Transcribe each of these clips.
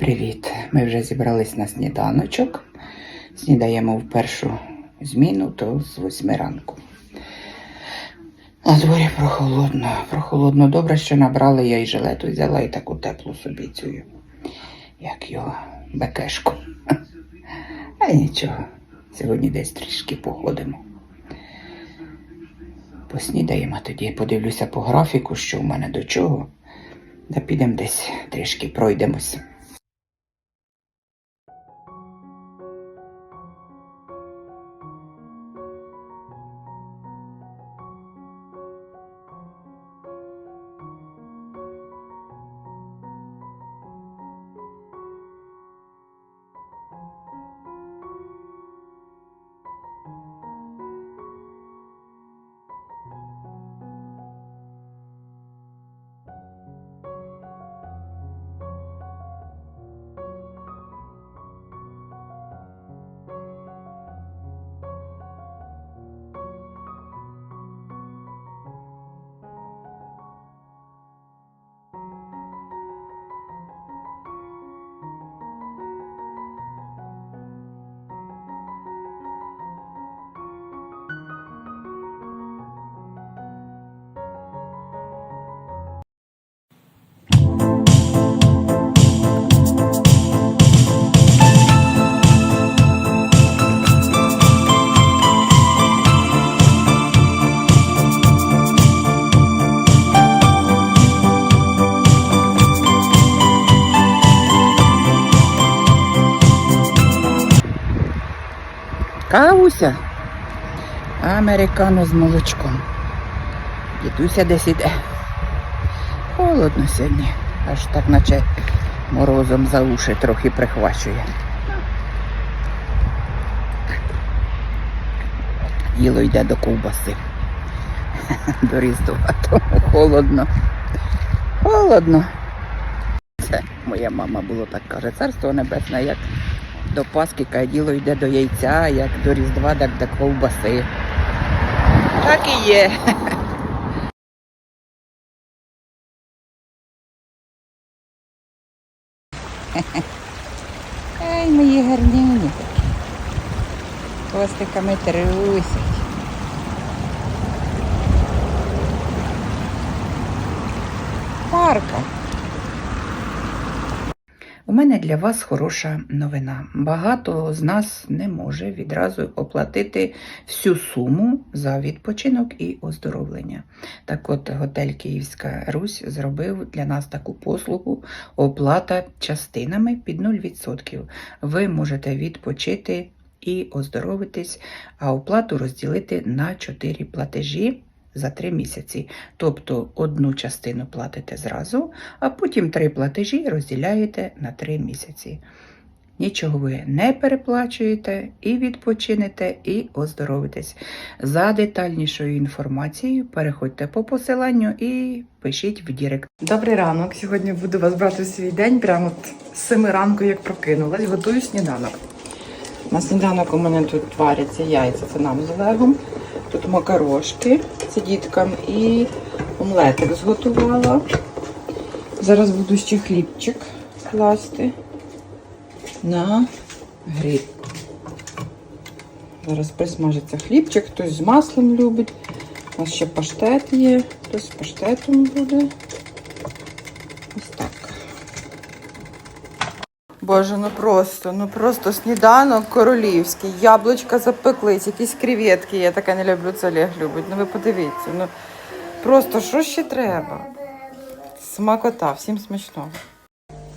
Привіт! Ми вже зібрались на сніданочок. Снідаємо в першу зміну, то з восьми ранку. На дворі прохолодно, прохолодно. Добре, що набрали я і жилету взяла і таку теплу собі цю, як його, бекешку. А нічого, сьогодні десь трішки походимо. Поснідаємо, тоді подивлюся по графіку, що в мене до чого. Та підемо десь трішки пройдемось. Американо з молочком. Дідуся десь іде. Холодно сьогодні. Аж так наче морозом за уші трохи прихвачує. Діло йде до ковбаси. До Різдва, тому холодно. Холодно. Це моя мама було так каже. Царство небесне, як до каже, діло йде до яйця, як до Різдва, так до ковбаси. Так і є. Ай, мої гарніні такі. Хвостиками трусять. Парка. У мене для вас хороша новина. Багато з нас не може відразу оплатити всю суму за відпочинок і оздоровлення. Так от готель Київська Русь зробив для нас таку послугу оплата частинами під 0%. Ви можете відпочити і оздоровитись, а оплату розділити на 4 платежі. За три місяці. Тобто одну частину платите зразу, а потім три платежі розділяєте на три місяці. Нічого ви не переплачуєте і відпочинете, і оздоровитесь. За детальнішою інформацією переходьте по посиланню і пишіть в Дірект. Добрий ранок. Сьогодні буду вас брати в свій день. Прямо з 7 ранку, як прокинулась, готую сніданок. На сніданок у мене тут варяться яйця, це нам з Олегом. Тут макарошки, це діткам і омлетик зготувала. Зараз буду ще хлібчик класти на гриль. Зараз присмажиться хлібчик, хтось з маслом любить. У нас ще паштет є, хтось з паштетом буде. Ось так. Боже, ну просто, ну просто сніданок королівський. Яблучка запеклись, якісь креветки. Я таке не люблю, це Олег любить. Ну ви подивіться. Ну просто що ще треба? Смакота, всім смачного.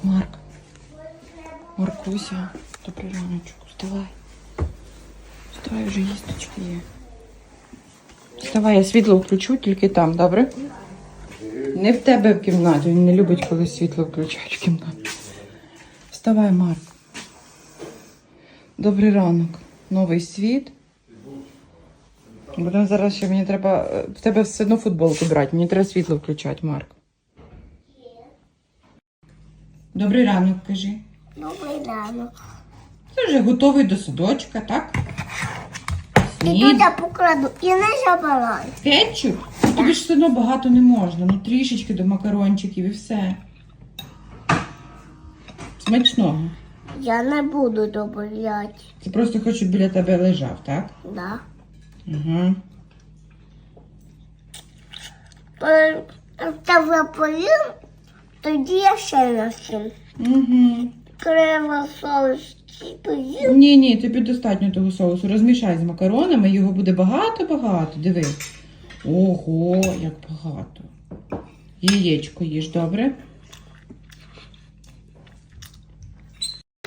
Марк. Маркуся, добрий раночок, вставай. Вставай, вже їсточки є. Вставай, я світло включу, тільки там, добре? Не в тебе в кімнаті. Він не любить, коли світло включають в кімнаті. Вставай, Марк. Добрий ранок. Новий світ. Будемо зараз ще мені треба. е, В тебе все одно футболку брати. Мені треба світло включати, Марк. Добрий ранок, кажи. Добрий ранок. Ти вже готовий до садочка, так? І тут я покладу і не забирай. Кетчуп? Тобі ж все одно багато не можна. Ну трішечки до макарончиків і все. Смачного. Я не буду добавляти. Ти просто щоб біля тебе лежав, так? Да. Угу. Коли це запоїм, тоді я ще насім. Угу. Криво соус поїм. Ні, ні, тобі достатньо того соусу. Розмішай з макаронами, його буде багато-багато. Диви. Ого, як багато. Яєчко їж, добре?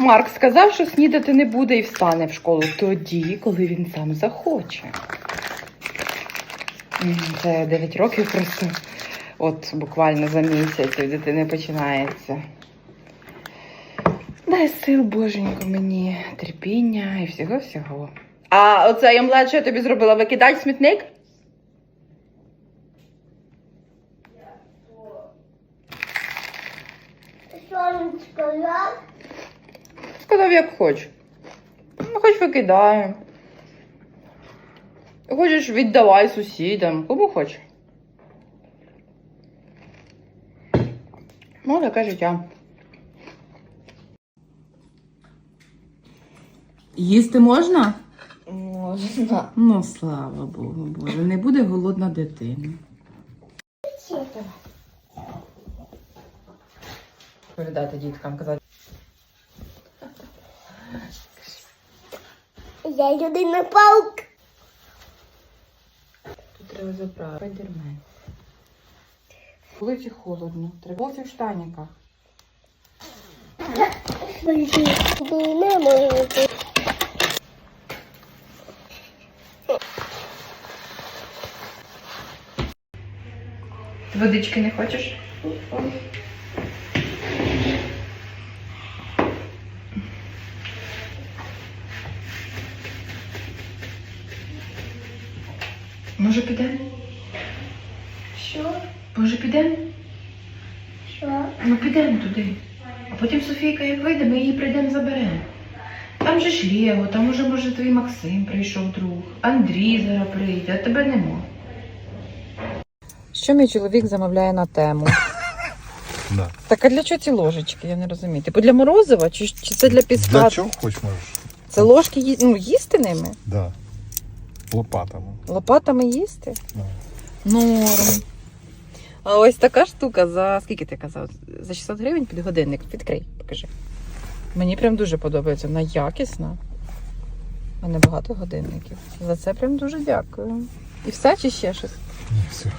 Марк сказав, що снідати не буде і встане в школу тоді, коли він сам захоче. Це 9 років просто. От буквально за місяць у дитини починається. Дай сил, боженько, мені терпіння і всього-всього. А оце я тобі зробила, викидай смітник? Сонечко, як? Сказав, як хоч. Ну, хоч викидай. Хочеш, віддавай сусідам, кому хочеш. Ну, таке життя. Їсти можна? Можна. Ну, слава Богу, Боже, не буде голодна дитина. Передати діткам казати. Я людина паук. Тут треба забрати. Спайдермен. Вулиці холодно. Треба бути в штаніках. Ти водички не хочеш? Може підемо? Що? Може підемо? Що? Ну підемо туди. А потім Софійка, як вийде, ми її прийдемо заберемо. Там же ж Лєго, там уже, може, твій Максим прийшов друг. Андрій зараз прийде, а тебе нема. Що мій чоловік замовляє на тему? Да. Так а для чого ці ложечки? Я не розумію. Типу для морозива чи, чи це для піска? Для чого хоч можеш? Це ложки ї... ну, їсти ними? Да. Лопатами. Лопатами їсти? Да. Норм. А ось така штука за скільки ти казав? За 600 гривень під годинник. Відкрий, покажи. Мені прям дуже подобається. Вона якісна. а не багато годинників. За це прям дуже дякую. І все чи ще щось? Ні, все.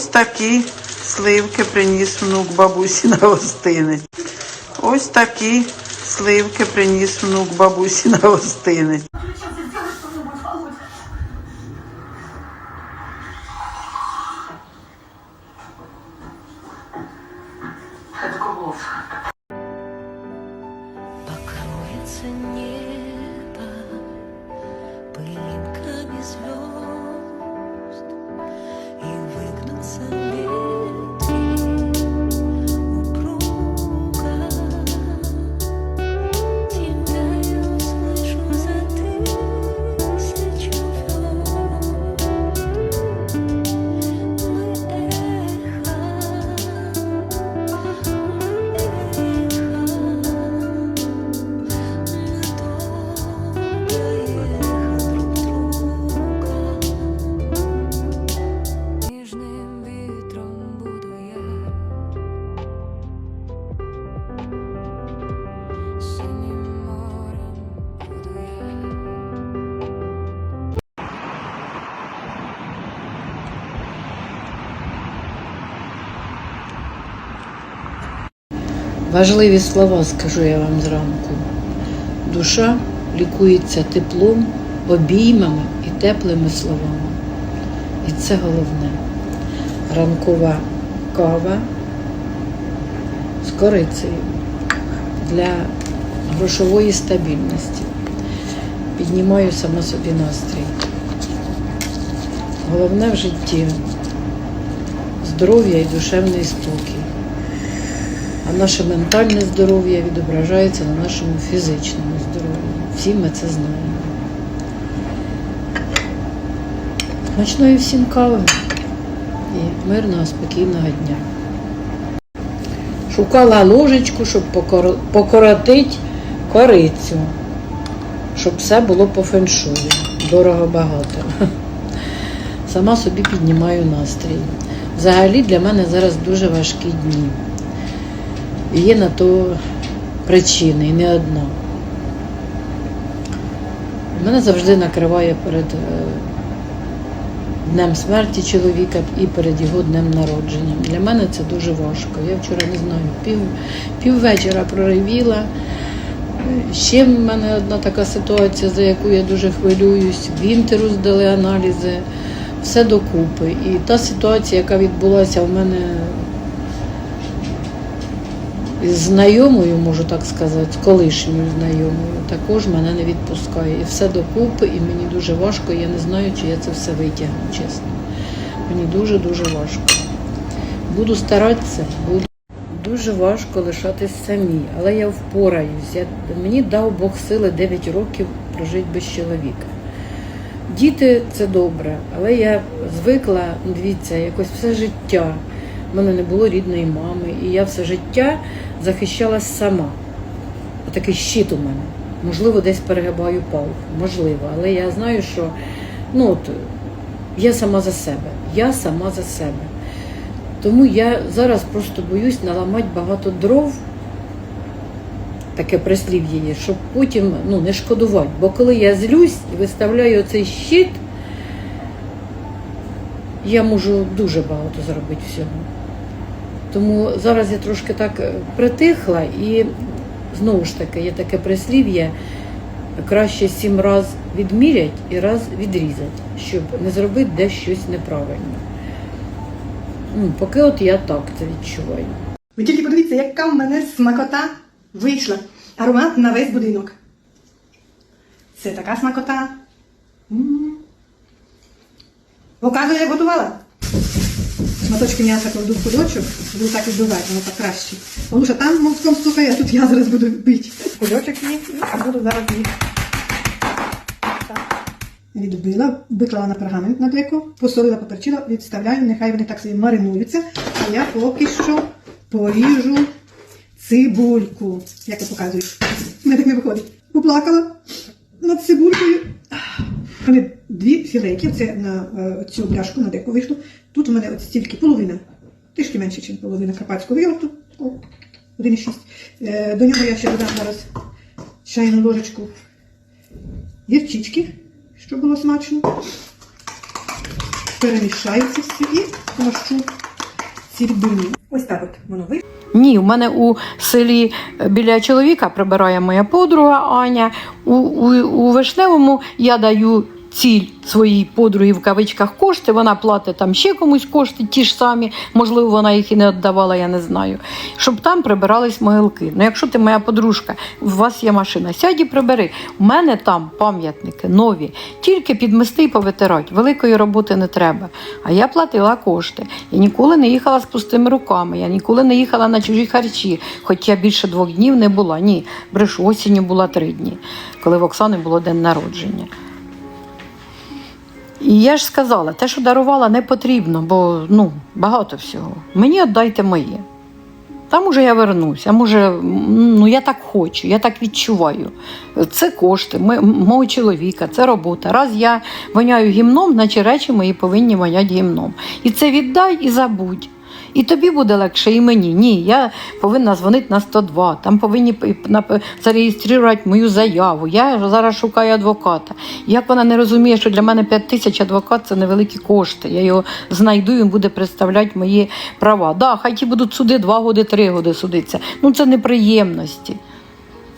Ось такі сливки приніс внук бабусі на гостини. Ось такі сливки приніс внук бабусі на гостинець. Важливі слова скажу я вам зранку. Душа лікується теплом, обіймами і теплими словами. І це головне. Ранкова кава з корицею для грошової стабільності. піднімаю сама собі настрій. Головне в житті здоров'я і душевний спокій. А наше ментальне здоров'я відображається на нашому фізичному здоров'ї. Всі ми це знаємо. Смачної всім кави і мирного, спокійного дня. Шукала ложечку, щоб покор... покоротити корицю, щоб все було по феншую. Дорого багато. Сама собі піднімаю настрій. Взагалі для мене зараз дуже важкі дні. Є на то причини, і не одна. Мене завжди накриває перед е, днем смерті чоловіка і перед його днем народження. Для мене це дуже важко. Я вчора не знаю, пів, піввечора проривіла. Ще в мене одна така ситуація, за яку я дуже хвилююсь. В інтеру здали аналізи, все докупи. І та ситуація, яка відбулася в мене знайомою, можу так сказати, колишньою знайомою, також мене не відпускає. І все докупи, і мені дуже важко, я не знаю, чи я це все витягну, чесно. Мені дуже-дуже важко. Буду старатися, буду. Дуже важко лишатись самій, але я впораюсь. Я, мені дав Бог сили 9 років прожити без чоловіка. Діти це добре, але я звикла, дивіться, якось все життя. У мене не було рідної мами, і я все життя захищалась сама. Такий щит у мене. Можливо, десь перегибаю палку, можливо, але я знаю, що ну, от, я сама за себе. Я сама за себе. Тому я зараз просто боюсь наламати багато дров, таке прислів'я є, щоб потім ну, не шкодувати. Бо коли я злюсь і виставляю цей щит, я можу дуже багато зробити всього. Тому зараз я трошки так е, притихла і знову ж таки є таке прислів'я, краще сім раз відмірять і раз відрізати, щоб не зробити десь щось неправильно. Ну, поки от я так це відчуваю. Ви тільки подивіться, яка в мене смакота вийшла. Аромат на весь будинок. Це така смакота. М. Показую, як готувала. Шматочки м'яса кладу в кульочок, буду так відбивати, воно так краще. Тому що там молотком стукає, а тут я зараз буду бити. Кульочок їх, і буду зараз їх. Відбила, виклала на пергамент на деко, посолила, поперчила, відставляю, нехай вони так собі маринуються. А я поки що поріжу цибульку. Як я показую. Мене так не виходить. Поплакала над цибулькою. У мене дві філейки, це на е, цю бляшку на деко вийшло. Тут у мене от стільки половина, трішки менше, ніж половина карпатського о, 1,6. Е, До нього я ще додам зараз чайну ложечку гірчички, щоб було смачно. Перемішаю це все і помащу ці відбивні. Ось так от воно вийшло. Ні, у мене у селі е, біля чоловіка прибирає моя подруга Аня. У, у, у Вишневому я даю ціль своїй подругі в кавичках кошти. Вона платить там ще комусь кошти, ті ж самі. Можливо, вона їх і не віддавала, я не знаю. Щоб там прибирались могилки. Ну, якщо ти моя подружка, у вас є машина, сядь і прибери. У мене там пам'ятники нові, тільки підмести і повитирати. Великої роботи не треба. А я платила кошти. Я ніколи не їхала з пустими руками, я ніколи не їхала на чужі харчі, хоч я більше двох днів не була. Ні, брешу, осінню була три дні, коли в Оксани було день народження. І я ж сказала, те, що дарувала, не потрібно, бо ну, багато всього. Мені віддайте моє. Там уже я вернусь, а може, ну я так хочу, я так відчуваю. Це кошти ми- мого чоловіка, це робота. Раз я воняю гімном, значить речі мої повинні воняти гімном. І це віддай і забудь. І тобі буде легше, і мені. Ні, я повинна дзвонити на 102, там повинні зареєструвати мою заяву. Я зараз шукаю адвоката. Як вона не розуміє, що для мене 5 тисяч адвокат це невеликі кошти. Я його знайду, він буде представляти мої права. Да, хай ті будуть суди 2 роки, 3 роки судитися. Ну це неприємності.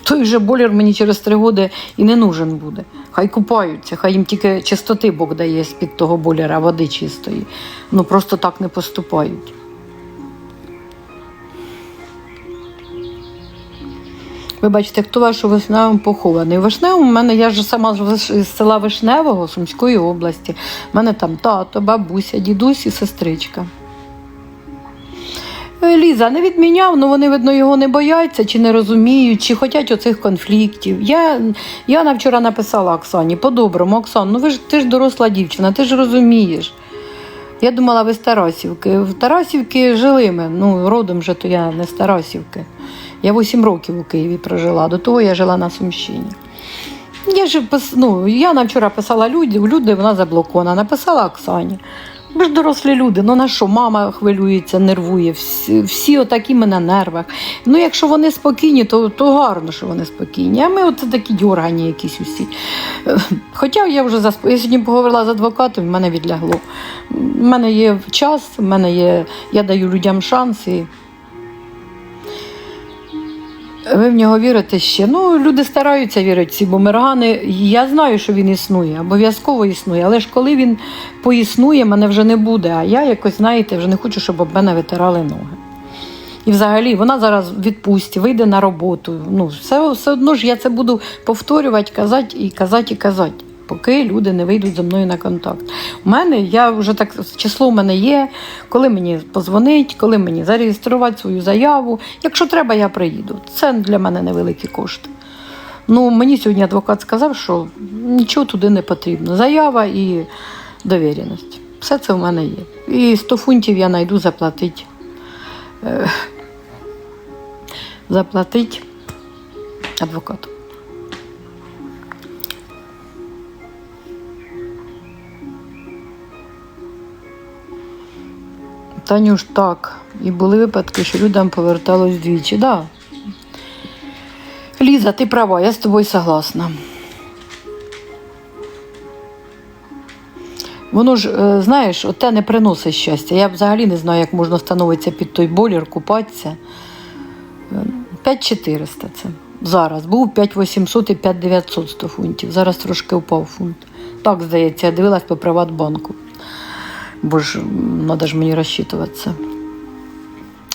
Той же боляр мені через три роки і не нужен буде. Хай купаються, хай їм тільки чистоти Бог дає з-під того боляра, води чистої. Ну просто так не поступають. Ви бачите, хто ваш у похований. Вишневому в мене, я ж сама з села Вишневого, Сумської області. У мене там тато, бабуся, дідусь і сестричка. Е, Ліза не відміняв, ну вони, видно, його не бояться, чи не розуміють, чи хочуть оцих конфліктів. Я, Яна вчора написала Оксані, по-доброму, Оксан, ну ви ж ти ж доросла дівчина, ти ж розумієш. Я думала, ви з Тарасівки. В Тарасівки жили ми. Ну, родом же то я не з Тарасівки. Я 8 років у Києві прожила. До того я жила на Сумщині. Я ж ну, Яна вчора писала люди, люди вона заблокована. Написала Оксані. Ви ж дорослі люди, ну на що, мама хвилюється, нервує, всі, всі отакі ми на нервах. Ну, якщо вони спокійні, то, то гарно, що вони спокійні. А ми от такі дьоргані якісь усі. Хоча я вже засп... я сьогодні поговорила з адвокатом, в мене відлягло. У мене є час, в мене є, я даю людям шанс і ви в нього вірите ще. Ну, люди стараються вірити ці бумергани. Я знаю, що він існує, обов'язково існує. Але ж коли він поіснує, мене вже не буде. А я якось, знаєте, вже не хочу, щоб об мене витирали ноги. І взагалі вона зараз відпустить, вийде на роботу. Ну, все, все одно ж я це буду повторювати, казати і казати, і казати, поки люди не вийдуть зі мною на контакт. У мене я вже так число в мене є, коли мені позвонить, коли мені зареєструвати свою заяву. Якщо треба, я приїду. Це для мене невеликі кошти. Ну, мені сьогодні адвокат сказав, що нічого туди не потрібно. Заява і довіреність. Все це в мене є. І 100 фунтів я знайду заплатити. е, Заплатити адвокату. Танюш, так. І були випадки, що людям поверталось двічі. Да. Ліза, ти права, я з тобою согласна. Воно ж, е, знаєш, оте не приносить щастя. Я взагалі не знаю, як можна становитися під той болір, купатися. Е, 5400 це. Зараз. Був 5800 і 5900 100 фунтів. Зараз трошки впав фунт. Так, здається, я дивилась по Приватбанку. Бо ж треба ж мені розчитуватися.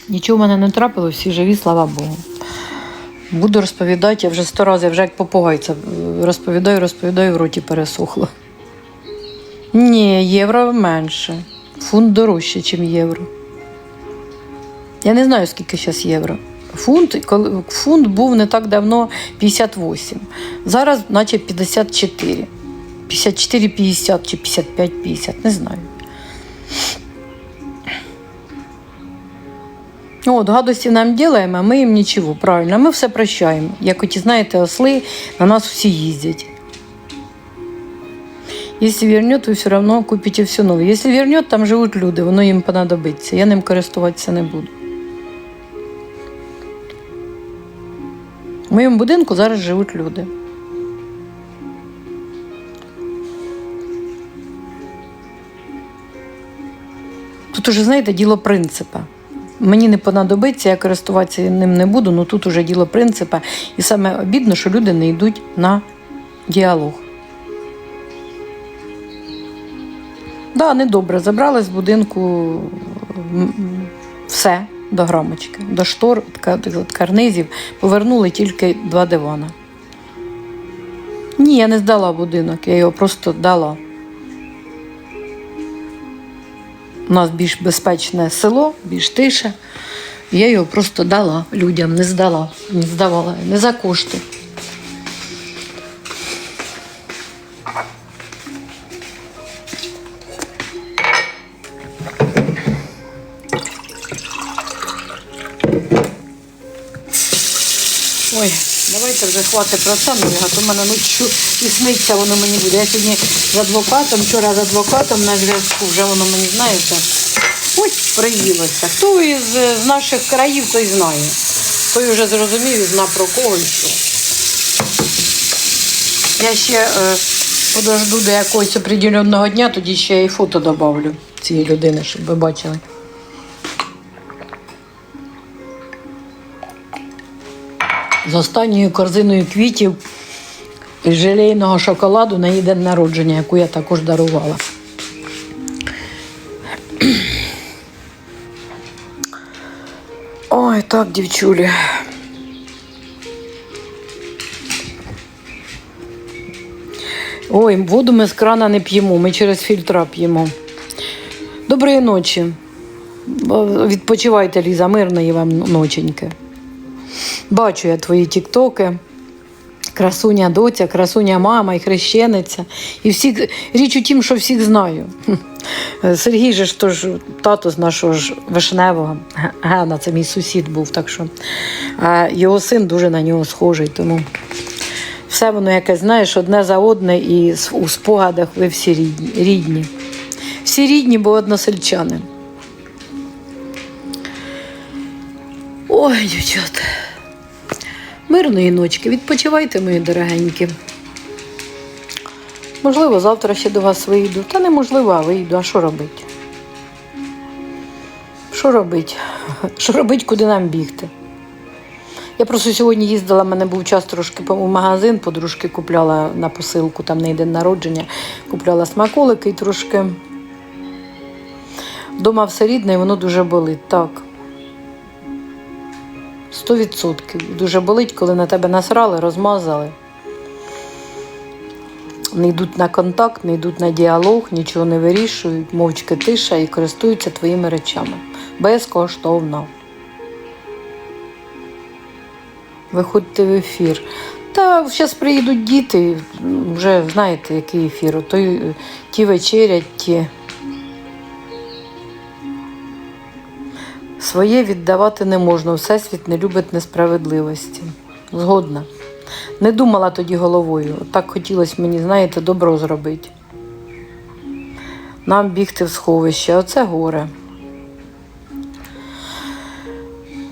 Нічого в мене не трапило, всі живі, слава Богу. Буду розповідати, я вже сто разів, вже як попугайця е, розповідаю, розповідаю, в роті пересохло. Ні, євро менше. Фунт дорожче, ніж євро. Я не знаю, скільки зараз євро. Фунт, фунт був не так давно 58. Зараз, наче 54. 54-50 чи 55-50, не знаю. От, гадості нам ділаємо, а ми їм нічого. Правильно, ми все прощаємо. Як оті, знаєте, осли на нас всі їздять. Если вернет, ви все равно купите все нове. Якщо вернет, там живуть люди, воно їм понадобиться. Я ним користуватися не буду. В моєму будинку зараз живуть люди. Тут уже, знаєте, діло принципа. Мені не понадобиться, я користуватися ним не буду, але тут уже діло принципа. І саме обідно, що люди не йдуть на діалог. Да, недобре. Забрали з будинку все до грамочки, до штор, карнизів, повернули тільки два дивана. Ні, я не здала будинок, я його просто дала. У нас більш безпечне село, більш тише. Я його просто дала людям, не здала, не здавала, не за кошти. Давайте вже хватить про це, ну, а то мене ночі і сниться воно мені буде. Я сьогодні з адвокатом, вчора з адвокатом на зв'язку, вже воно мені знаєте. Ой, приїлося. Хто із з наших країв, той знає. Той вже зрозумів і зна про кого і що. Я ще е, подожду до якогось определенного дня, тоді ще і фото добавлю цієї людини, щоб ви бачили. з останньою корзиною квітів і желейного шоколаду на її день народження, яку я також дарувала. Ой, так, дівчулі. Ой, воду ми з крана не п'ємо, ми через фільтра п'ємо. Доброї ночі. Відпочивайте, Ліза, мирної вам ноченьки. Бачу я твої тіктоки. Красуня доця, красуня мама і хрещениця. І всіх, річ у тім, що всіх знаю. Сергій же ж то ж тато з нашого ж вишневого. Гена, це мій сусід був, так що а його син дуже на нього схожий. Тому все воно якесь, знаєш, одне за одне, і у спогадах ви всі рідні. рідні. Всі рідні, бо односельчани. Ой, дівчата. Мирної ночки, відпочивайте, мої дорогенькі. Можливо, завтра ще до вас вийду. Та неможливо, а вийду. А що робити? Що робити? Що робити, куди нам бігти? Я просто сьогодні їздила, в мене був час трошки в магазин, подружки купляла на посилку, там не день народження, купляла смаколики трошки. Вдома все рідне і воно дуже болить. Так. Сто відсотків. Дуже болить, коли на тебе насрали, розмазали. Не йдуть на контакт, не йдуть на діалог, нічого не вирішують, мовчки тиша і користуються твоїми речами. Безкоштовно. Виходьте в ефір. Та зараз приїдуть діти, вже знаєте, який ефір. Той, е, ті вечерять, ті. Своє віддавати не можна, всесвіт не любить несправедливості. Згодна. Не думала тоді головою. Так хотілося мені, знаєте, добро зробити. Нам бігти в сховище, а це горе.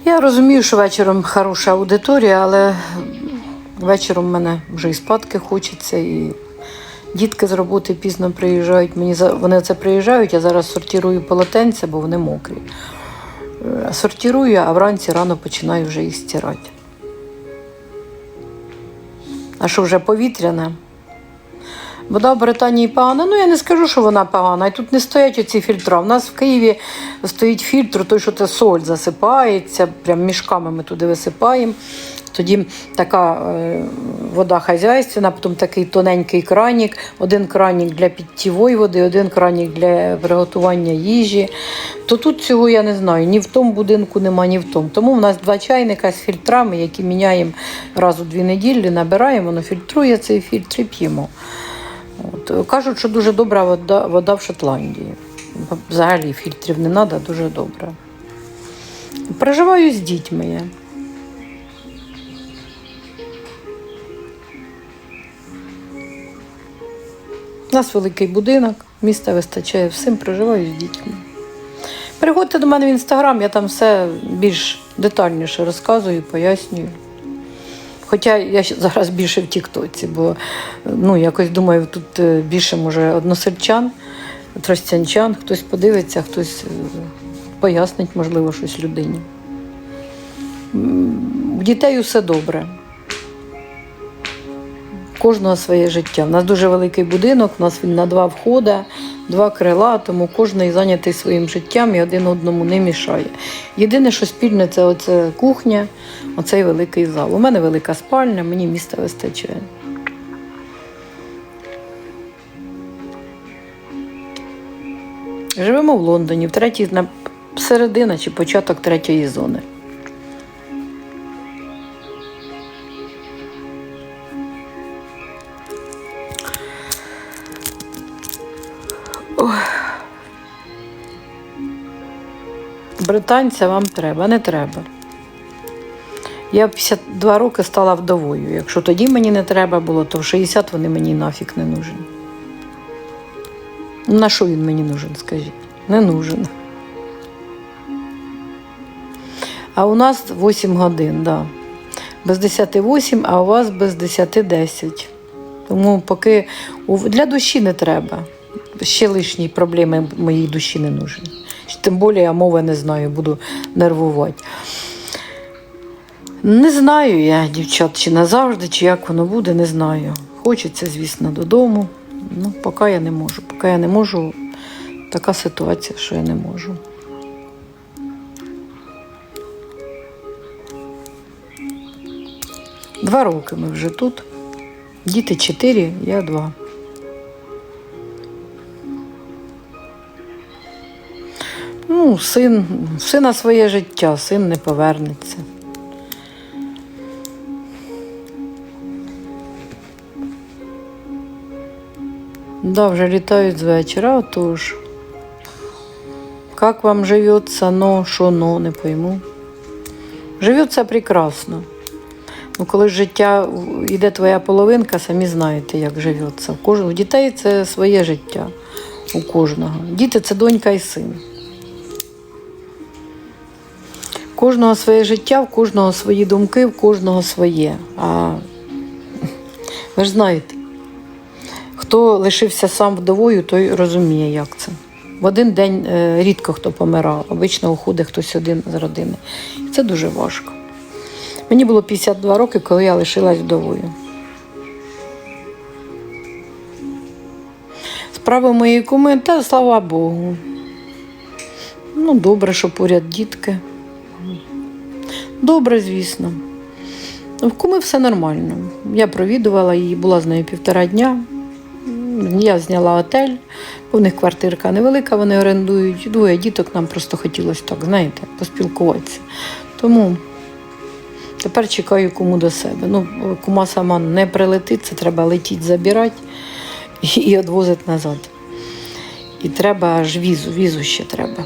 Я розумію, що вечором хороша аудиторія, але вечором мене вже і спадки хочеться, і дітки з роботи пізно приїжджають. Мені вони це приїжджають, я зараз сортирую полотенця, бо вони мокрі. Е, Сортирую, а вранці рано починаю вже їх стирати. А що вже повітряне? Вода в Британії погана. Ну я не скажу, що вона погана. І тут не стоять оці фільтри. У нас в Києві стоїть фільтр, той, що це соль засипається, прям мішками ми туди висипаємо. Тоді така е, вода хазяйственна, потім такий тоненький кранік, один кранік для підтівої води, один кранік для приготування їжі. То тут цього я не знаю. Ні в тому будинку нема, ні в тому. Тому в нас два чайника з фільтрами, які міняємо раз у дві неділі, набираємо, воно фільтрує цей фільтр і п'ємо. От. Кажуть, що дуже добра вода, вода в Шотландії. Взагалі фільтрів не треба, дуже добра. Проживаю з дітьми я. У нас великий будинок, міста вистачає всім, проживаю з дітьми. Приходьте до мене в інстаграм, я там все більш детальніше розказую, пояснюю. Хоча я зараз більше в Тіктоці, бо ну, якось думаю, тут е, більше може односельчан, тростянчан, хтось подивиться, хтось е, пояснить, можливо, щось людині. У дітей усе добре. Кожного своє життя. У нас дуже великий будинок, у нас він на два входи, два крила, тому кожен зайнятий своїм життям і один одному не мішає. Єдине, що спільне, це оце кухня, оцей великий зал. У мене велика спальня, мені міста вистачає. Живемо в Лондоні, в третій середина чи початок третьої зони. Британця вам треба, не треба. Я в 52 роки стала вдовою. Якщо тоді мені не треба було, то в 60 вони мені нафіг не нужні. Ну, На що він мені нужен, скажіть? Не нужен. А у нас 8 годин, да. Без 10 8, а у вас без 10 10. Тому поки для душі не треба. Ще лишні проблеми моїй душі не нужні. Тим більше я мови не знаю, буду нервувати. Не знаю я, дівчат, чи назавжди, чи як воно буде, не знаю. Хочеться, звісно, додому. Ну, поки я не можу. Поки я не можу, така ситуація, що я не можу. Два роки ми вже тут. Діти чотири, я два. Ну, син, сина своє життя, син не повернеться. Да, вже літають з вечора, отож. Как вам живется, но, що но, не пойму. Живеться прекрасно. Ну, коли життя йде твоя половинка, самі знаєте, як живеться. У кожного дітей це своє життя. У кожного. Діти це донька і син. Кожного своє життя, в кожного свої думки, в кожного своє. А ви ж знаєте, хто лишився сам вдовою, той розуміє, як це. В один день е, рідко хто помирав, обично уходить хтось один з родини. І це дуже важко. Мені було 52 роки, коли я лишилась вдовою. Справи моєї куми, та слава Богу. Ну, добре, що поряд дітки. Добре, звісно. В куми все нормально. Я провідувала її, була з нею півтора дня. Я зняла отель, в них квартирка невелика, вони орендують. Двоє діток нам просто хотілося так, знаєте, поспілкуватися. Тому тепер чекаю кому до себе. Ну, кума сама не прилетить, це треба летіти, забирати і відвозити назад. І треба аж візу, візу ще треба.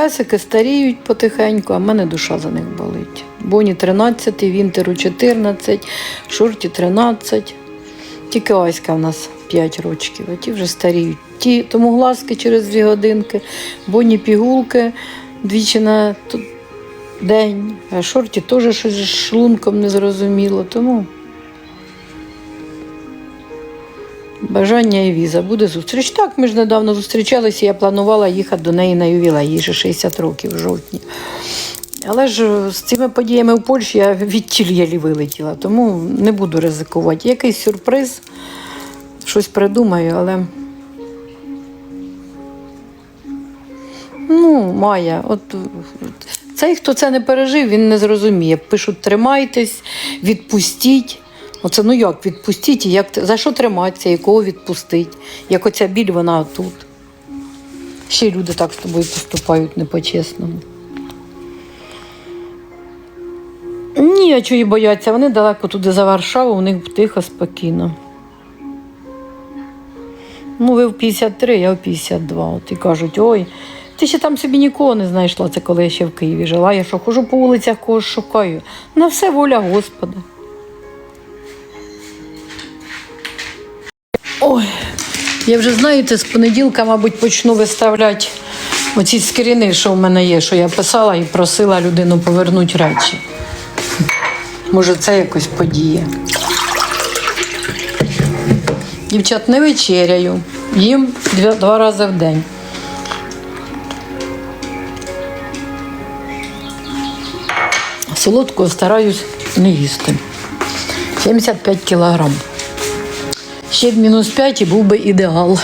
Песики старіють потихеньку, а в мене душа за них болить. Боні 13, Вінтеру 14, Шорті 13. Тільки Аська в нас 5 років, а ті вже старіють. Ті, тому глазки через 2 годинки, Боні пігулки двічі на день, а Шорті теж щось з шлунком не зрозуміло. Тому бажання і віза. Буде зустріч. Так, ми ж недавно зустрічалися, я планувала їхати до неї на ювілей, їй же 60 років в жовтні. Але ж е, з цими подіями в Польщі я від єлі вилетіла, тому не буду ризикувати. Якийсь сюрприз, щось придумаю, але. Ну, Майя, от цей, хто це не пережив, він не зрозуміє. Пишуть, тримайтесь, відпустіть. Оце ну як відпустіть, як, за що триматися, і кого відпустить. Як оця біль, вона тут. Ще люди так з тобою поступають не по-чесному. Ні, а чого бояться? Вони далеко туди за Варшаву, у них тихо, спокійно. Ну, ви в 53, я в 52. От і кажуть, ой, ти ще там собі нікого не знайшла. Це коли я ще в Києві жила. Я що хожу по вулицях, когось шукаю. На все воля Господа. Я вже знаєте, з понеділка, мабуть, почну виставляти оці скріни, що в мене є, що я писала і просила людину повернути речі. Може, це якось подіє. Дівчат, не вечеряю. Їм два, рази в день. Солодкого стараюсь не їсти. 75 кілограм. Ще б мінус 5 і був би ідеал.